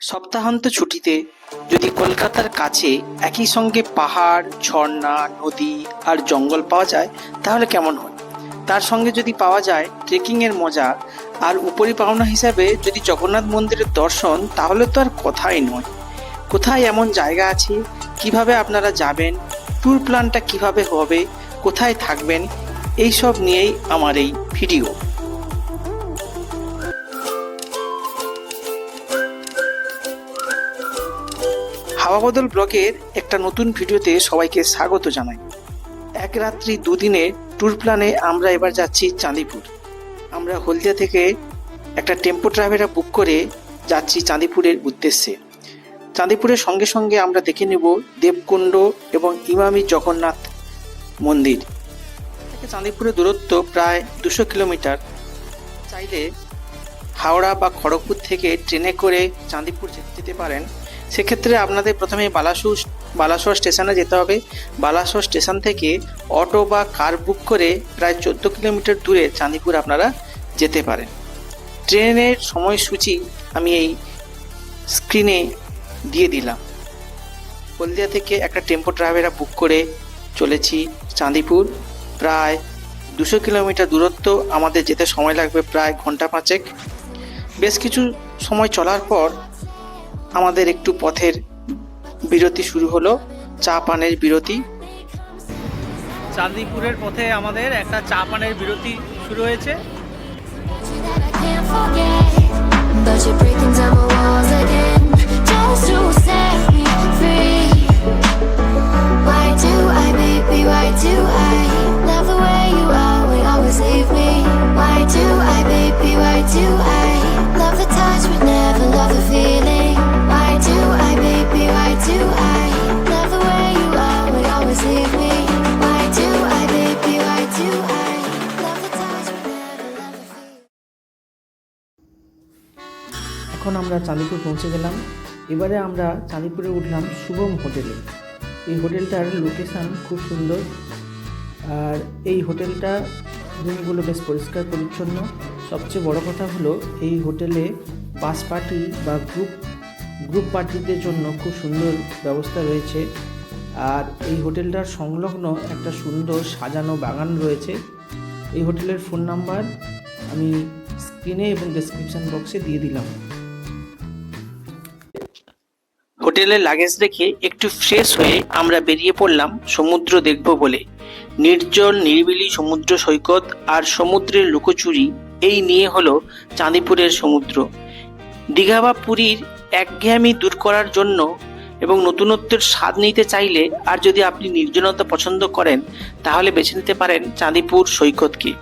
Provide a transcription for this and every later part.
সপ্তাহান্ত ছুটিতে যদি কলকাতার কাছে একই সঙ্গে পাহাড়, ঝর্ণা, নদী আর জঙ্গল পাওয়া যায়, তাহলে কেমন হয়? তার সঙ্গে যদি পাওয়া যায় ট্রেকিংয়ের মজা, আর উপরি পাওনা হিসাবে যদি জগন্নাথ মন্দিরের দর্শন, তাহলে তো আর কথাই নয়। কোথায় এমন জায়গা আছে? কীভাবে আপনারা যাবেন? ট্যুর প্ল্যানটা কীভাবে হবে? কোথায় থাকবেন? এই সব নিয়েই আমার এই ভিডিও। হাওয়া বদল ব্লগের একটা নতুন ভিডিওতে সবাইকে স্বাগত জানাই। এক রাত্রি দুদিনে ট্যুর প্ল্যানে আমরা এবার যাচ্ছি চাঁদিপুর। আমরা হলদিয়া থেকে একটা টেম্পো ট্রাভেলা বুক করে যাচ্ছি চাঁদিপুরের উদ্দেশ্যে। চাঁদিপুরের সঙ্গে সঙ্গে আমরা দেখে নেব দেবকুণ্ড এবং ইমামি জগন্নাথ মন্দির। থেকে চাঁদিপুরের দূরত্ব প্রায় দুশো কিলোমিটার। চাইলে হাওড়া বা খড়গপুর থেকে ট্রেনে করে চাঁদিপুর যেতে পারেন। সেক্ষেত্রে আপনাদের প্রথমে বালাসু বালাসোর স্টেশনে যেতে হবে। বালাসোর স্টেশন থেকে অটো বা কার বুক করে প্রায় চোদ্দ কিলোমিটার দূরে চাঁদিপুর আপনারা যেতে পারেন। ট্রেনের সময়সূচি আমি এই স্ক্রিনে দিয়ে দিলাম। হলদিয়া থেকে একটা টেম্পো ট্রাভেলা বুক করে চলেছি চাঁদিপুর। প্রায় দুশো কিলোমিটার দূরত্ব আমাদের যেতে সময় লাগবে প্রায় ঘণ্টা পাঁচেক। বেশ কিছু সময় চলার পর আমাদের একটু পথের বিরতি শুরু হলো চা পানের বিরতি। চাঁদনীপুরের পথে আমাদের একটা চা পানের বিরতি শুরু হয়েছে। Why do I, baby, why do I love the touch but never love the feeling? এখন আমরা চাঁদিপুর পৌঁছে গেলাম। এবারে আমরা চাঁদিপুরে উঠলাম শুভম হোটেলে। এই হোটেলটার লোকেশান খুব সুন্দর। আর এই হোটেলটা রুমগুলো বেশ পরিষ্কার, পরিচ্ছন্ন। সবচেয়ে বড় কথা হলো, এই হোটেলে বাস পার্টি বা গ্রুপ গ্রুপ পার্টিদের জন্য খুব সুন্দর ব্যবস্থা রয়েছে। আর এই হোটেলটার সংলগ্ন একটা সুন্দর সাজানো বাগান রয়েছে। এই হোটেলের ফোন নাম্বার আমি স্ক্রিনে এবং ডেসক্রিপশন বক্সে দিয়ে দিলাম। হোটেলে লাগেজ রেখে একটু ফ্রেশ হয়ে আমরা বেরিয়ে পড়লাম সমুদ্র দেখব বলে। নির্জল নিরিবিলি সমুদ্র সৈকত আর সমুদ্রের লুকোচুরি এই নিয়ে হলো চাঁদিপুরের সমুদ্র। দীঘা বা পুরীর একঘেয়েমি দূর করার জন্য এবং নতুনত্বের স্বাদ নিতে চাইলে আর যদি আপনি নির্জনতা পছন্দ করেন, তাহলে বেছে নিতে পারেন চাঁদিপুর সৈকতকে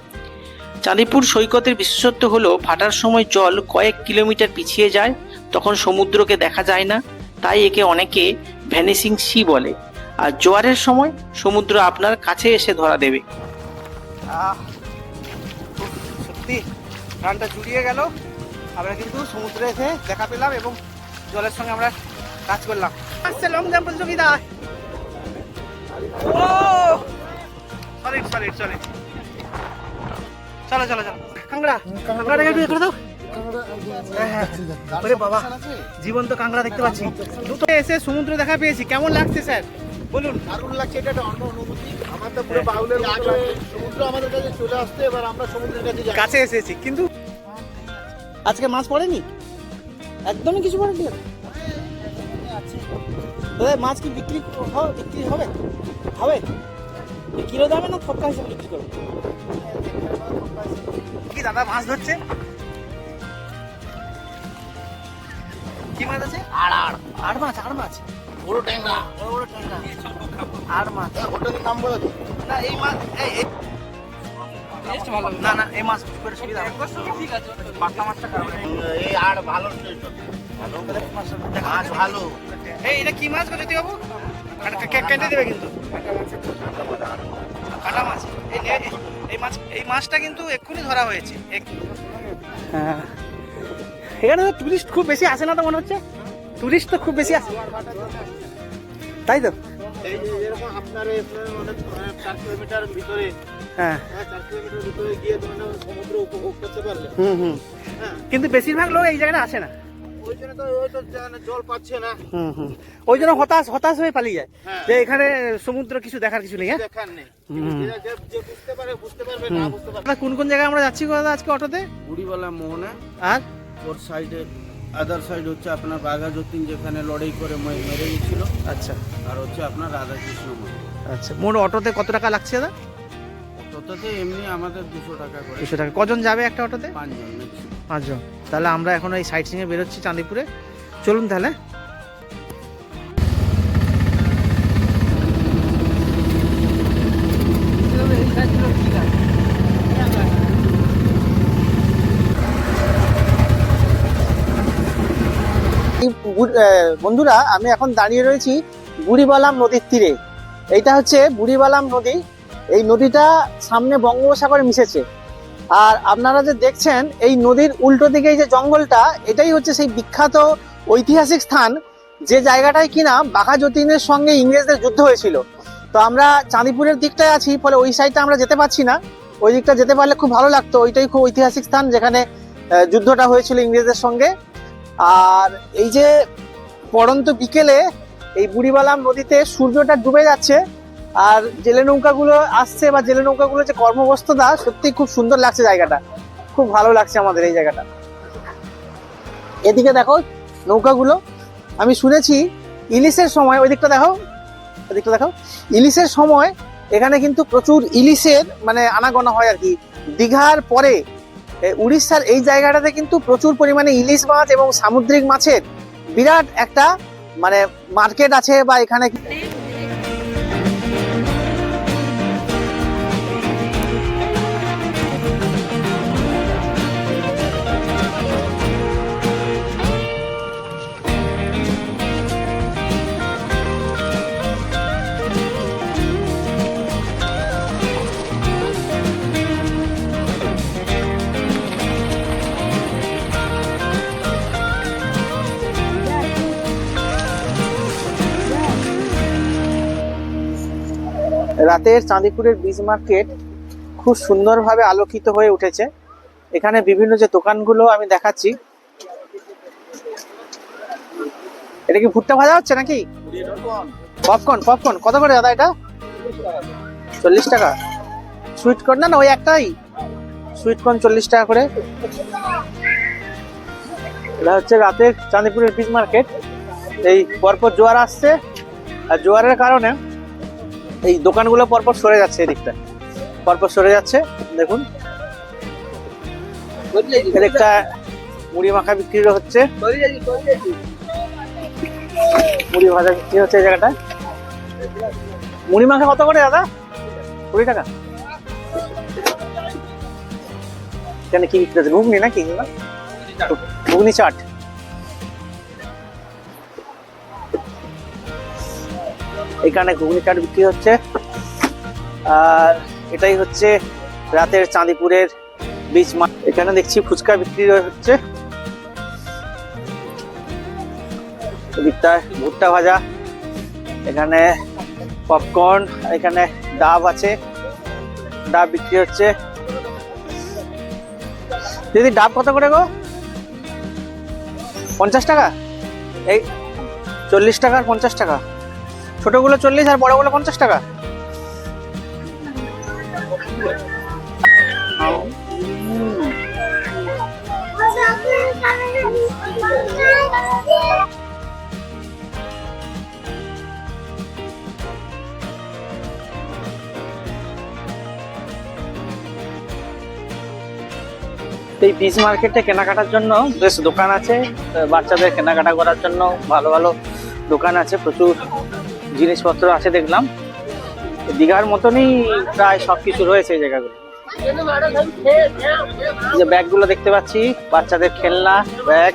চাঁদিপুর সৈকতের বিশেষত্ব হলো ভাটার সময় জল কয়েক কিলোমিটার পিছিয়ে যায়, তখন সমুদ্রকে দেখা যায় না, তাই একে অনেকে ভ্যানিসিং সি বলে। আর জোয়ারের সময় সমুদ্র আপনার কাছে এসে ধরা দেবে। সত্যি, প্রাণটা জুড়িয়ে গেল। আমরা কিন্তু সমুদ্রে এসে দেখা পেলাম এবং জলের সঙ্গে আমরা কাজ করলাম। আসছে লং জাম্প প্রতিযোগিতা। ও! সলিড সলিড সলিড চলো চলো চলো। কাংড়া কাংড়াটাকে একটু এ করে দাও। হ্যাঁ, হ্যাঁ। ওরে বাবা জীবন্ত কাংড়া দেখতে পাচ্ছি। দুটো এসে সমুদ্র দেখা পেয়েছি। কেমন লাগছে স্যার? বলুন। দারুণ লাগছে এটা একটা অন্য অনুভূতি। আমার তো পুরো বাউলের মতো সমুদ্র আমাদের কাছে চলে আসছে এবার আমরা সমুদ্রের কাছে যাই। কাছে এসেছি কিন্তু আজকে মাছ পড়েনি? একদমই কিছু পড়েনি দাদা মাছ কি বিক্রি বিক্রি হবে? হবে? কিলো দামে না থপকা হিসেবে বিক্রি করবে? কি দাদা মাছ ধরছে? কি মাছ আছে? আড় আড়। আড় মাছ আড় মাছ। বড় ট্যাংরা। বড় বড় ট্যাংরা। আড় মাছ। হোটেলের নাম বলে না এই মাছ এই না না এই মাছ করে সুবিধা হবে। পাকা মাছটা খারাপ। এই আর ভালো মাছ ভালো। এই এটা কি মাছ গো বাবু কেটে দেবে কিন্তু। কাটা মাছ। এই এই- এই মাছ এই মাছটা কিন্তু এক্ষুনি ধরা হয়েছে। এক- হ্যাঁ। এখানে তো টুরিস্ট খুব বেশি আসে না তো মনে হচ্ছে? টুরিস্ট তো খুব বেশি আসে। তাই তো? এই যে যেরকম আপনার অনেক মানে চার কিলোমিটার ভিতরে হ্যাঁ। হ্যাঁ চার কিলোমিটার ভিতরে গিয়ে সমুদ্র উপভোগ করতে পারবে হুম হুম। হ্যাঁ। কিন্তু বেশিরভাগ লোক এই জায়গাটা আসে না। ওই জন্য তো ওই তো জল পাচ্ছে না। হুম হুম। ওই জন্য হতাশ হতাশ হয়ে পালিয়ে যায়। হ্যাঁ। যে এখানে সমুদ্র কিছু দেখার কিছু নেই হ্যাঁ? দেখার নেই। হুম। যে- যে- যে বুঝতে পারে বুঝতে পারবে না বুঝতে পারবে। দাদা, কোন কোন জায়গায় আমরা যাচ্ছি দাদা আজকে অটোতে? বুড়িওয়ালা মোহনা আর? ওর সাইডে আদার সাইড হচ্ছে আপনার বাঘা যতীন যেখানে লড়াই করে মেরে গেছিল আচ্ছা। আর হচ্ছে আপনার রাধাকৃষ্ণ মন্দির। আচ্ছা মোট অটোতে কত টাকা লাগছে দাদা? অটোতে এমনি আমাদের দুশো টাকা করে। দুশো টাকা। কজন যাবে একটা অটোতে? পাঁচজন পাঁচজন। তাহলে আমরা এখন এই সাইট সিংয়ে বেরোচ্ছি চাঁদিপুরে। চলুন তাহলে। বন্ধুরা, আমি এখন দাঁড়িয়ে রয়েছি বুড়িবালাম নদীর তীরে। এইটা হচ্ছে বুড়িবালাম নদী। এই নদীটা সামনে বঙ্গোপসাগরে মিশেছে। আর আপনারা যে দেখছেন, এই নদীর উল্টো দিকে যে জঙ্গলটা, এটাই হচ্ছে সেই বিখ্যাত ঐতিহাসিক স্থান। যে জায়গাটায় কিনা বাঘা যতীনের সঙ্গে ইংরেজদের যুদ্ধ হয়েছিল। তো আমরা চাঁদিপুরের দিকটায় আছি, ফলে ওই সাইডটা আমরা যেতে পারছি না। ওই দিকটা যেতে পারলে খুব ভালো লাগতো। ওইটাই খুব ঐতিহাসিক স্থান যেখানে যুদ্ধটা হয়েছিল ইংরেজদের সঙ্গে। আর এই যে পড়ন্ত বিকেলে এই বুড়িবালাম নদীতে সূর্যটা ডুবে যাচ্ছে, আর জেলে নৌকাগুলো আসছে বা জেলে নৌকাগুলো যে কর্মব্যস্ততা সত্যি খুব সুন্দর লাগছে জায়গাটা। খুব ভালো লাগছে আমাদের এই জায়গাটা। এদিকে দেখো নৌকাগুলো, আমি শুনেছি ইলিশের সময়, ওই দিকটা দেখো, ওই দিকটা দেখো, ইলিশের সময় এখানে কিন্তু প্রচুর ইলিশের মানে আনাগোনা হয় আর কি। দীঘার পরে উড়িষ্যার এই জায়গাটাতে কিন্তু প্রচুর পরিমাণে ইলিশ মাছ এবং সামুদ্রিক মাছের বিরাট একটা মানে মার্কেট আছে বা এখানে রাতের চাঁদিপুরের বীজ মার্কেট খুব সুন্দরভাবে আলোকিত হয়ে উঠেছে। এখানে বিভিন্ন যে দোকানগুলো আমি দেখাচ্ছি। এটা কি ভুট্টা ভাজা হচ্ছে নাকি? পপকর্ন পপকর্ন কত করে দাদা এটা? চল্লিশ টাকা। সুইট কর্ন না ওই একটাই। সুইট কর্ন চল্লিশ টাকা করে। এটা হচ্ছে রাতের চাঁদিপুরের বীজ মার্কেট। এই পরপর জোয়ার আসছে। আর জোয়ারের কারণে এই দোকানগুলো পরপর সরে যাচ্ছে এদিকটা। পরপর সরে যাচ্ছে দেখুন। এদিকটা মুড়ি মাখা বিক্রি হচ্ছে। মুড়ি ভাজা বিক্রি হচ্ছে এই জায়গাটা। মুড়ি মাখা কত করে দাদা? কুড়ি টাকা। এখানে কি বিক্রি হচ্ছে? ঘুগনি নাকি? ঘুগনি চাট। এখানে ঘুগনি চাট বিক্রি হচ্ছে। আর এটাই হচ্ছে রাতের চাঁদিপুরের বীচ মাঠ এখানে দেখছি ফুচকা বিক্রি হচ্ছে। ভুট্টা ভাজা, এখানে পপকর্ন এখানে ডাব আছে। ডাব বিক্রি হচ্ছে। দিদি, ডাব কত করে গো? পঞ্চাশ টাকা? এই চল্লিশ টাকা আর পঞ্চাশ টাকা? ছোটগুলো চল্লিশ আর বড়গুলো পঞ্চাশ টাকা। এই বীজ মার্কেটে কেনাকাটার জন্য বেশ দোকান আছে। বাচ্চাদের কেনাকাটা করার জন্য ভালো ভালো দোকান আছে প্রচুর। জিনিসপত্র আছে দেখলাম। দীঘার মতনই প্রায় সবকিছু রয়েছে এই জায়গাগুলো। যে ব্যাগগুলো দেখতে পাচ্ছি, বাচ্চাদের খেলনা, ব্যাগ।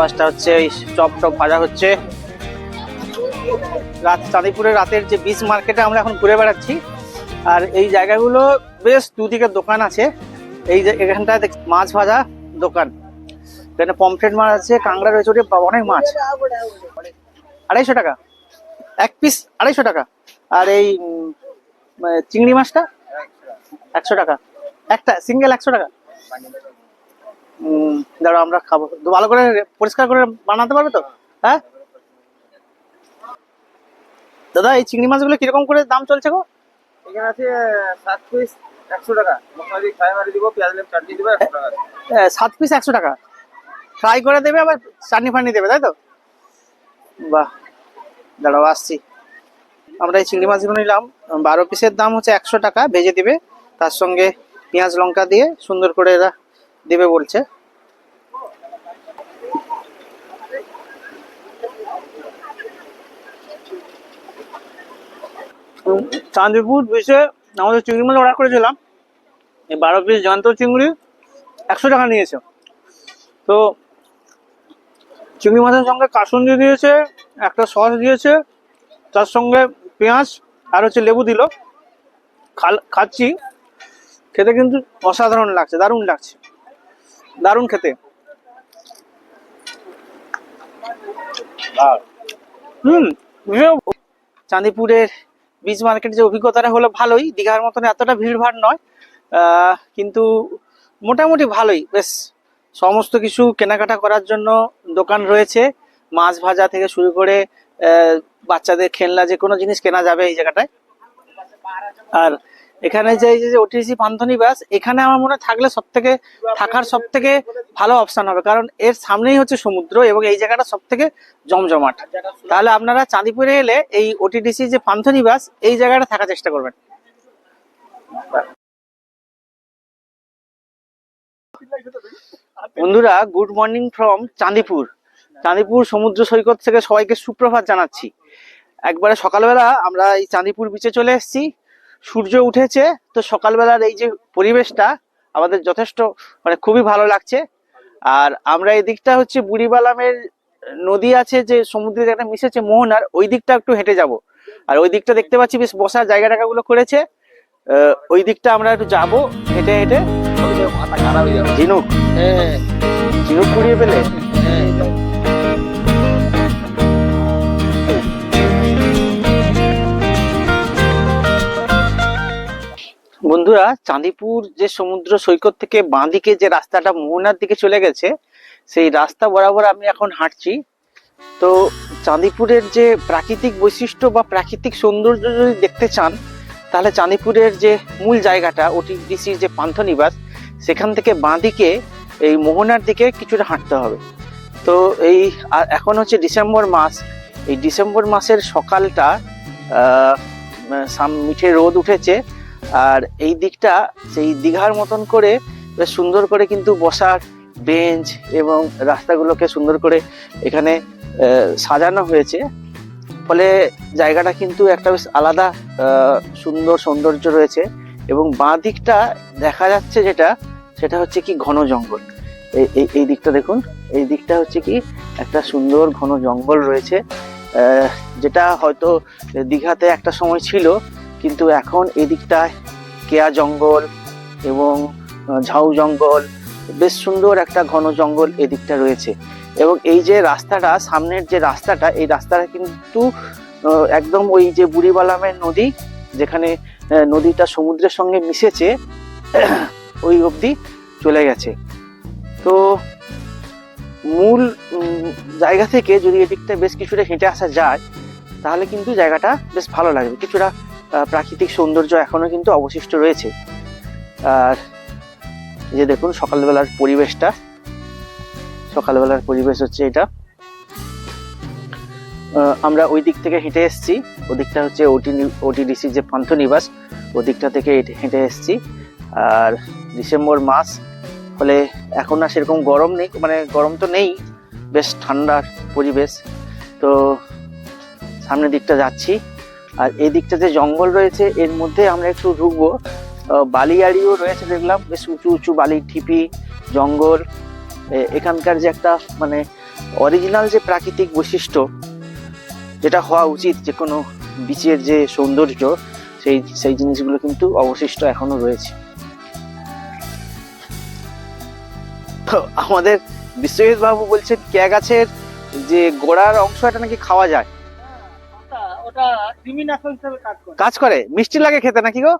পাশটা হচ্ছে এই চপ টপ ভাজা হচ্ছে। রাত, চাঁদিপুরের রাতের যে বীজ মার্কেটে আমরা এখন ঘুরে বেড়াচ্ছি। আর এই জায়গাগুলো বেশ দুদিকে দোকান আছে। এই যে এখানটায় মাছ ভাজা দোকান। এখানে পমফ্রেট মাছ আছে, কাঁকড়া রয়েছে অনেক মাছ। আড়াইশো টাকা। এক পিস আড়াইশো টাকা। আর এই চিংড়ি মাছটা একশো টাকা। একটা সিঙ্গেল একশো টাকা। দাঁড়াও আমরা খাব। তো ভালো করে পরিষ্কার করে বানাতে পারবে তো? হ্যাঁ? দাদা এই চিংড়ি মাছগুলো কীরকম করে দাম চলছে গো? এখানে আছে সাত পিস একশো টাকা। মশলা ফ্রাই মারি দিব পেঁয়াজ চাটনি দিব একশো টাকা। সাত পিস একশো টাকা। ফ্রাই করে দেবে আবার চাটনি ফাটনি দেবে তাই তো? বাহ, দাঁড়াও, আসছি। আমরা এই চিংড়ি মাছগুলো নিলাম। বারো পিসের দাম হচ্ছে একশো টাকা, ভেজে দিবে। তার সঙ্গে পেঁয়াজ লঙ্কা দিয়ে সুন্দর করে এরা দেবে বলছে। চাঁদপুর বিচে আমাদের চিংড়ি মাছ অর্ডার করেছিলাম এই বারো পিস জ্যান্ত চিংড়ি একশো টাকা নিয়েছে। তো চিংড়ি মাছের সঙ্গে কাসুন্দি দিয়েছে একটা সস দিয়েছে তার সঙ্গে পেঁয়াজ আর হচ্ছে লেবু দিল। খাচ্ছি খেতে কিন্তু অসাধারণ লাগছে দারুণ লাগছে দারুণ খেতে। হুম চাঁদিপুরের বীজ মার্কেট যে অভিজ্ঞতাটা হলো ভালোই দীঘার মতন এতটা ভিড়ভাড় নয় কিন্তু মোটামুটি ভালোই বেশ। সমস্ত কিছু কেনাকাটা করার জন্য দোকান রয়েছে। মাছ ভাজা থেকে শুরু করে বাচ্চাদের খেলনা, যে কোনো জিনিস কেনা যাবে এই জায়গাটায়। আর এখানে যে, এই যে ওটিসি পান্থনি ব্যাস এখানে আমার মনে থাকলে সব থেকে থাকার সব থেকে ভালো অপশন হবে। কারণ এর সামনেই হচ্ছে সমুদ্র এবং এই জায়গাটা সব থেকে জমজমাট। তাহলে আপনারা চাঁদিপুরে এলে এই ওটিডিসি যে পান্থনি বাস, এই জায়গাটা থাকার চেষ্টা করবেন। বন্ধুরা good morning from Chandipur. Chandipur সমুদ্র সৈকত থেকে সবাইকে সুপ্রভাত জানাচ্ছি। একবারে সকালবেলা আমরা এই চাঁদিপুর বিচে চলে এসেছি। সূর্য উঠেছে, তো সকালবেলার এই যে পরিবেশটা আমাদের যথেষ্ট মানে খুবই ভালো লাগছে। আর আমরা এই দিকটা হচ্ছে বুড়িবালামের নদী আছে যে সমুদ্রে একটা মিশেছে মোহনার ওই দিকটা একটু হেঁটে যাব। আর ওই দিকটা দেখতে পাচ্ছি, বেশ বসার জায়গা টাকাগুলো করেছে। ওই দিকটা আমরা একটু যাব, হেঁটে হেঁটে ঝিনুক? ঝিনুক কুড়িয়ে পেলে বন্ধুরা, চাঁদিপুর যে সমুদ্র সৈকত থেকে বাঁদিকে যে রাস্তাটা মোহনার দিকে চলে গেছে, সেই রাস্তা বরাবর আমি এখন হাঁটছি। তো চাঁদিপুরের যে প্রাকৃতিক বৈশিষ্ট্য বা প্রাকৃতিক সৌন্দর্য যদি দেখতে চান, তাহলে চাঁদিপুরের যে মূল জায়গাটা ওটিডিসির যে পান্থনিবাস সেখান থেকে বাঁদিকে এই মোহনার দিকে কিছুটা হাঁটতে হবে। তো এই এখন হচ্ছে ডিসেম্বর মাস। এই ডিসেম্বর মাসের সকালটা মিঠে রোদ উঠেছে। আর এই দিকটা, সেই দীঘার মতন করে বেশ সুন্দর করে কিন্তু বসার বেঞ্চ এবং রাস্তাগুলোকে সুন্দর করে এখানে সাজানো হয়েছে। ফলে জায়গাটা কিন্তু একটা বেশ আলাদা সুন্দর সৌন্দর্য রয়েছে। এবং বাঁ দিকটা দেখা যাচ্ছে যেটা, সেটা হচ্ছে কি ঘন জঙ্গল। এই- এই দিকটা দেখুন, এই দিকটা হচ্ছে কি একটা সুন্দর ঘন জঙ্গল রয়েছে। যেটা হয়তো দীঘাতে একটা সময় ছিল, কিন্তু এখন এই দিকটায় কেয়া জঙ্গল এবং ঝাউ জঙ্গল, বেশ সুন্দর একটা ঘন জঙ্গল এদিকটা রয়েছে। এবং এই যে রাস্তাটা, সামনের যে রাস্তাটা, এই রাস্তাটা কিন্তু একদম ওই যে বুড়িবালামের নদী, যেখানে নদীটা সমুদ্রের সঙ্গে মিশেছে, ওই অবধি চলে গেছে। তো মূল জায়গা থেকে যদি এদিকটা বেশ কিছুটা হেঁটে আসা যায়, তাহলে কিন্তু জায়গাটা বেশ ভালো লাগবে। কিছুটা প্রাকৃতিক সৌন্দর্য এখনও কিন্তু অবশিষ্ট রয়েছে। আর যে দেখুন, সকালবেলার পরিবেশটা। সকালবেলার পরিবেশ হচ্ছে এটা। আমরা ওই দিক থেকে হেঁটে এসেছি। ওদিকটা হচ্ছে ওটি ওটিডিসি যে পান্থনিবাস ওদিকটা থেকে হেঁটে- এসেছি। আর ডিসেম্বর মাস, ফলে এখন আর সেরকম গরম নেই মানে গরম তো নেই, বেশ ঠান্ডার পরিবেশ। তো সামনের দিকটা যাচ্ছি। আর এই দিকটা যে জঙ্গল রয়েছে, এর মধ্যে আমরা একটু ঢুকবো। বালিয়াড়িও রয়েছে দেখলাম, বেশ উঁচু উঁচু বালির ঢিপি, জঙ্গল। এখানকার যে একটা মানে অরিজিনাল যে প্রাকৃতিক বৈশিষ্ট্য যেটা হওয়া উচিত যে কোনো বিচের যে সৌন্দর্য সেই সেই জিনিসগুলো কিন্তু অবশিষ্ট এখনও রয়েছে। তো আমাদের বিশ্বজিৎ বাবু বলছেন কেয়া গাছের যে গোড়ার অংশ এটা নাকি খাওয়া যায়? কাজ করে। মিষ্টি লাগে খেতে নাকি গো?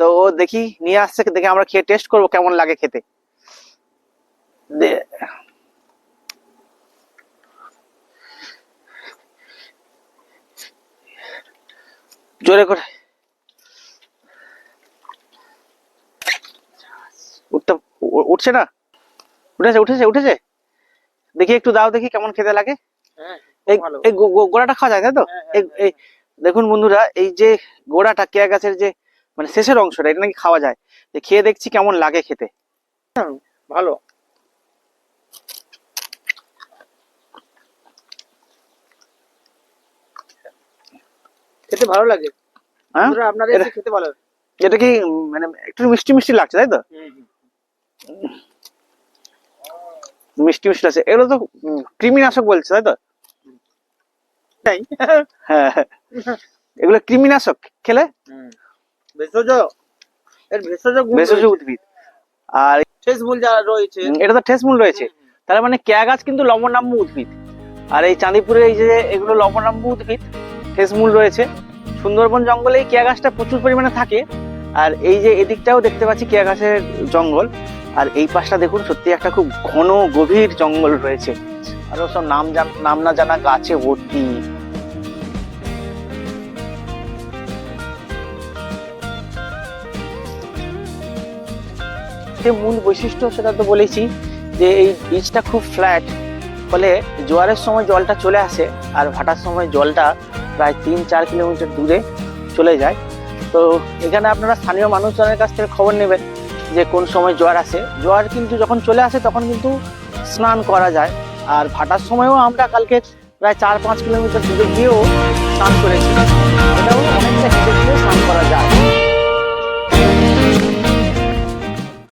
তো ও দেখি নিয়ে আসছে দেখে আমরা খেয়ে টেস্ট করব কেমন লাগে খেতে। জোরে করে। উঠতে উঠছে না? উঠেছে উঠেছে উঠেছে? দেখি একটু দাও দেখি কেমন খেতে লাগে। এই এই গোড়াটা খাওয়া যায় তাই তো? এই- এই দেখুন বন্ধুরা এই যে গোড়াটা কেয়া গাছের যে মানে শেষের অংশটা এটা নাকি খাওয়া যায়। খেয়ে দেখছি কেমন লাগে খেতে। ভালো। খেতে ভালো লাগে। হ্যাঁ? খেতে ভালো এটা কি মানে একটু মিষ্টি মিষ্টি লাগছে তাই তো? মিষ্টি মিষ্টি আছে এগুলো তো কৃমিনাশক বলছে তাই তো? তাই? হ্যাঁ হ্যাঁ। এগুলো কৃমিনাশক খেলে? ভেষজ এর ভেষজ ভেষজ উদ্ভিদ। আর শেষ মূল যা রয়েছে। এটা তো ঠেসমূল রয়েছে। তার মানে কেয়া গাছ কিন্তু লবণাম্য উদ্ভিদ। আর এই চাঁদিপুরে এই যে এগুলো লবণাম্য উদ্ভিদ ঠেসমূল রয়েছে। সুন্দরবন জঙ্গলে এই কেয়া গাছটা প্রচুর পরিমাণে থাকে। আর এই যে এদিকটাও দেখতে পাচ্ছি কেয়া গাছের জঙ্গল। আর এই পাশটা দেখুন, সত্যি একটা খুব ঘন, গভীর জঙ্গল রয়েছে। আরও সব নাম নাম না জানা গাছে ভর্তি। মূল বৈশিষ্ট্য, সেটা তো বলেছি যে এই বীজটা খুব ফ্ল্যাট ফলে জোয়ারের সময় জলটা চলে আসে, আর ভাটার সময় জলটা প্রায় তিন, চার কিলোমিটার দূরে চলে যায়। তো এখানে আপনারা স্থানীয় মানুষজনের কাছ থেকে খবর নেবেন যে কোন সময় জোয়ার আসে। জোয়ার কিন্তু যখন চলে আসে তখন কিন্তু স্নান করা যায়। আর ভাটার সময়ও আমরা কালকে প্রায় চার, পাঁচ কিলোমিটার দূরে গিয়েও স্নান করেছি। এটাও অনেকটা স্নান করা যায়।